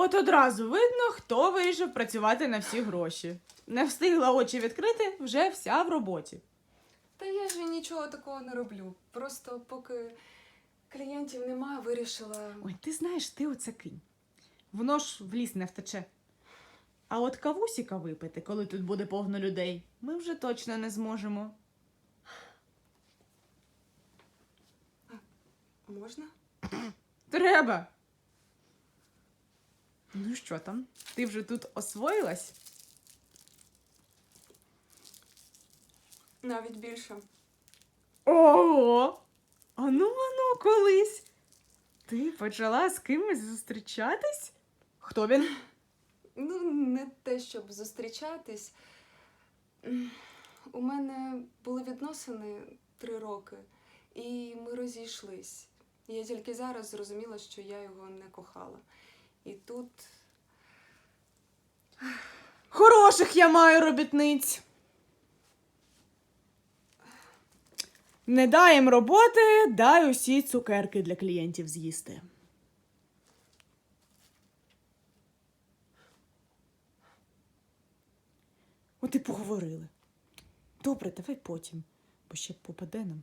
От одразу видно, хто вийшов працювати на всі гроші. Не встигла очі відкрити, вже вся в роботі. Та я ж нічого такого не роблю. Просто поки клієнтів немає, вирішила. Ой, ти знаєш, ти оце кинь. Воно ж в ліс не втече. А от кавусіка випити, коли тут буде повно людей, ми вже точно не зможемо. Можна? Треба. Ну що там? Ти вже тут освоїлась? Навіть більше. Ого! Ану, ану, колись. Ти почала з кимось зустрічатись? Хто він? Ну, не те, щоб зустрічатись. У мене були відносини три роки, і ми розійшлись. Я тільки зараз зрозуміла, що я його не кохала. І тут Хороших я маю робітниць. Не дай їм роботи, дай усі цукерки для клієнтів з'їсти. От і поговорили. Добре, давай потім, бо ще попаде нам.